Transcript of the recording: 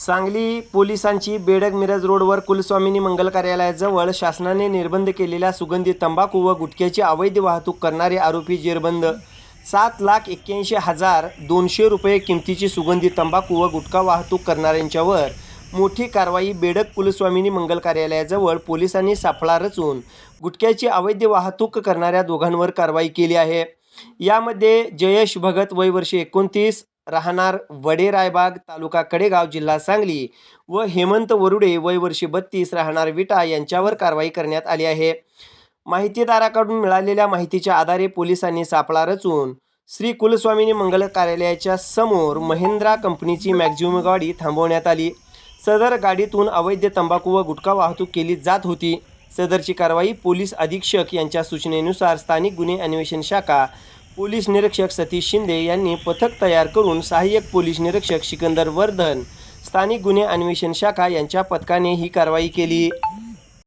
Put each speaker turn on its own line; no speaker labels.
सांगली पोलिसांची बेडग मिरज रोडवर कुलस्वामिनी मंगल कार्यालयाजवळ शासनाने निर्बंध केलेल्या सुगंधी तंबाखू व गुटख्याची अवैध वाहतूक करणारे आरोपी जेरबंद. सात लाख एक्क्याऐंशी हजार दोनशे रुपये किमतीची सुगंधी तंबाखू व गुटखा वाहतूक करणाऱ्यांच्यावर मोठी कारवाई बेडक कुलस्वामिनी मंगल कार्यालयाजवळ पोलिसांनी सापळा रचून गुटख्याची अवैध वाहतूक करणाऱ्या दोघांवर कारवाई केली आहे. यामध्ये जयेश भगत वय वर्षे एकोणतीस राहणार वडे रायबाग तालुका कडेगाव जिल्हा सांगली व हेमंत वरुडे वय वर्षी बत्तीस राहणार विटा यांच्यावर कारवाई करण्यात आली आहे. माहितीदाराकडून मिळालेल्या माहितीच्या आधारे पोलिसांनी सापळा रचून श्री कुलस्वामिनी मंगल कार्यालयाच्या समोर महिंद्रा कंपनीची मॅक्झिमम गाडी थांबवण्यात आली. सदर गाडीतून अवैध तंबाखू व गुटखा वाहतूक केली जात होती. सदरची कारवाई पोलीस अधीक्षक यांच्या सूचनेनुसार स्थानिक गुन्हे अन्वेषण शाखा पोलीस निरीक्षक सतीश शिंदे यांनी पथक तयार करून सहाय्यक पोलीस निरीक्षक सिकंदर वर्धन स्थानिक गुन्हे अन्वेषण शाखा यांच्या पथकाने ही कारवाई केली.